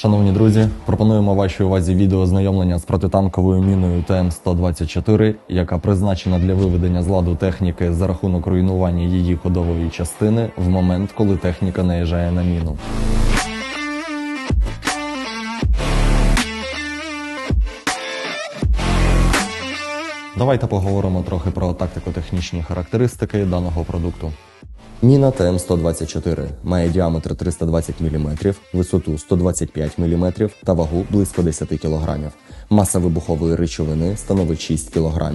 Шановні друзі, пропонуємо вашій увазі відео ознайомлення з протитанковою міною ТМ-124, яка призначена для виведення з ладу техніки за рахунок руйнування її ходової частини в момент, коли техніка наїжджає на міну. Давайте поговоримо трохи про тактико-технічні характеристики даного продукту. Міна ТМ-124 має діаметр 320 мм, висоту 125 мм та вагу близько 10 кг. Маса вибухової речовини становить 6 кг.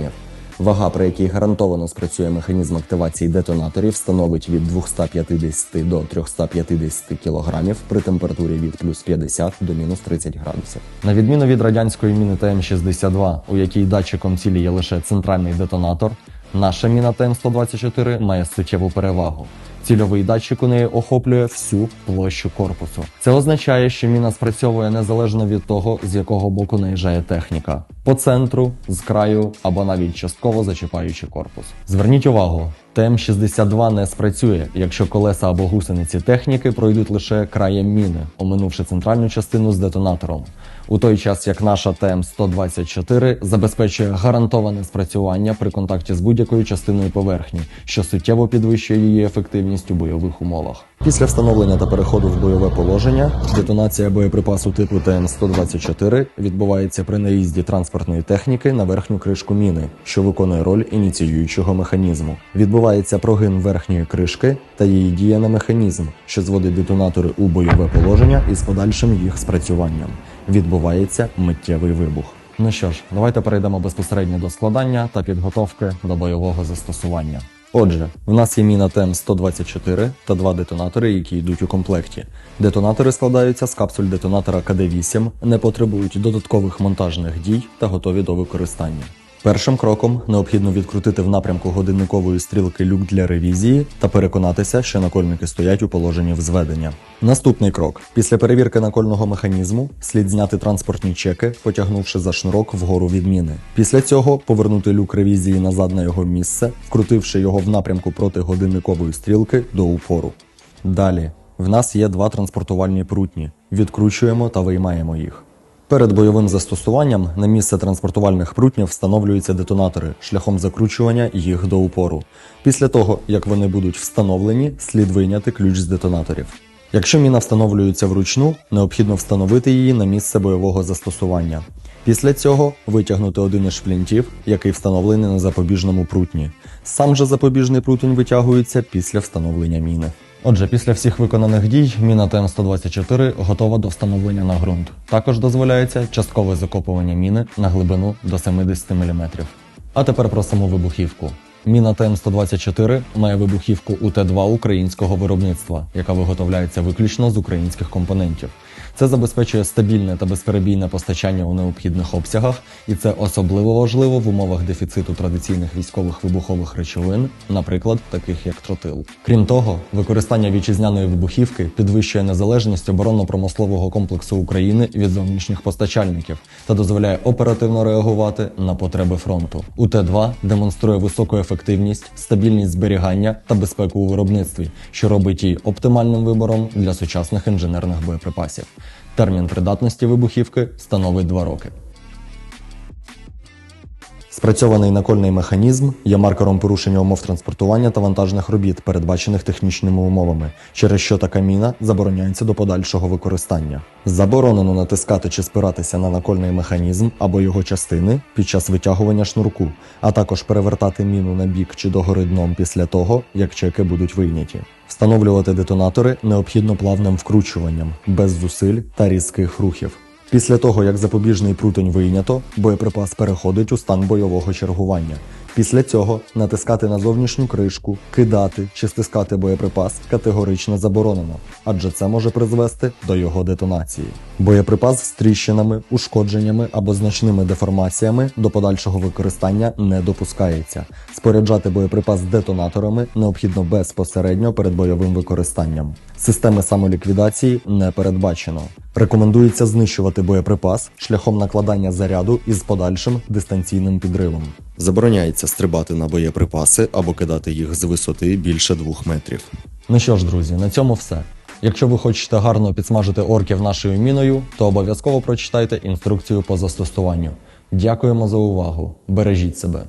Вага, при якій гарантовано спрацює механізм активації детонаторів, становить від 250 до 350 кг при температурі від плюс 50 до мінус 30 градусів. На відміну від радянської міни ТМ-62, у якій датчиком цілі є лише центральний детонатор, Наша міна ТМ-124 має суттєву перевагу. Цільовий датчик у неї охоплює всю площу корпусу. Це означає, що міна спрацьовує незалежно від того, з якого боку наїжджає техніка по центру, з краю або навіть частково зачіпаючи корпус. Зверніть увагу, ТМ-62 не спрацює, якщо колеса або гусениці техніки пройдуть лише краєм міни, оминувши центральну частину з детонатором. У той час як наша ТМ-124 забезпечує гарантоване спрацювання при контакті з будь-якою частиною поверхні, що суттєво підвищує її ефективність у бойових умовах. Після встановлення та переходу в бойове положення детонація боєприпасу типу ТМ-124 відбувається при наїзді транспортної техніки на верхню кришку міни, що виконує роль ініціюючого механізму. Відбувається прогин верхньої кришки та її дія на механізм, що зводить детонатори у бойове положення із подальшим їх спрацюванням. Відбувається миттєвий вибух. Ну що ж, давайте перейдемо безпосередньо до складання та підготовки до бойового застосування. Отже, в нас є міна ТЕМ-124 та два детонатори, які йдуть у комплекті. Детонатори складаються з капсуль детонатора КД-8, не потребують додаткових монтажних дій та готові до використання. Першим кроком необхідно відкрутити в напрямку годинникової стрілки люк для ревізії та переконатися, що накольники стоять у положенні взведення. Наступний крок: після перевірки накольного механізму слід зняти транспортні чеки, потягнувши за шнурок вгору від міни. Після цього повернути люк ревізії назад на його місце, вкрутивши його в напрямку проти годинникової стрілки до упору. Далі в нас є два транспортувальні прутні. Відкручуємо та виймаємо їх. Перед бойовим застосуванням на місце транспортувальних прутнів встановлюються детонатори шляхом закручування їх до упору. Після того, як вони будуть встановлені, слід вийняти ключ з детонаторів. Якщо міна встановлюється вручну, необхідно встановити її на місце бойового застосування. Після цього витягнути один із шплінтів, який встановлений на запобіжному прутні. Сам же запобіжний прутень витягується після встановлення міни. Отже, після всіх виконаних дій міна ТМ-124 готова до встановлення на ґрунт. Також дозволяється часткове закопування міни на глибину до 70 мм. А тепер про саму вибухівку. Міна ТМ-124 має вибухівку УТ-2 українського виробництва, яка виготовляється виключно з українських компонентів. Це забезпечує стабільне та безперебійне постачання у необхідних обсягах, і це особливо важливо в умовах дефіциту традиційних військових вибухових речовин, наприклад, таких як тротил. Крім того, використання вітчизняної вибухівки підвищує незалежність оборонно-промислового комплексу України від зовнішніх постачальників та дозволяє оперативно реагувати на потреби фронту. УТ-2 демонструє високу ефективність, стабільність зберігання та безпеку у виробництві, що робить її оптимальним вибором для сучасних інженерних боєприпасів. Термін придатності вибухівки становить 2 роки. Спрацьований накольний механізм є маркером порушення умов транспортування та вантажних робіт, передбачених технічними умовами, через що така міна забороняється до подальшого використання. Заборонено натискати чи спиратися на накольний механізм або його частини під час витягування шнурку, а також перевертати міну на бік чи догори дном після того, як чеки будуть вийняті. Встановлювати детонатори необхідно плавним вкручуванням, без зусиль та різких рухів. Після того, як запобіжний прутень вийнято, боєприпас переходить у стан бойового чергування. Після цього натискати на зовнішню кришку, кидати чи стискати боєприпас категорично заборонено, адже це може призвести до його детонації. Боєприпас з тріщинами, ушкодженнями або значними деформаціями до подальшого використання не допускається. Споряджати боєприпас детонаторами необхідно безпосередньо перед бойовим використанням. Системи самоліквідації не передбачено. Рекомендується знищувати боєприпас шляхом накладання заряду із подальшим дистанційним підривом. Забороняється стрибати на боєприпаси або кидати їх з висоти більше двох метрів. Ну що ж, друзі, на цьому все. Якщо ви хочете гарно підсмажити орків нашою міною, то обов'язково прочитайте інструкцію по застосуванню. Дякуємо за увагу. Бережіть себе.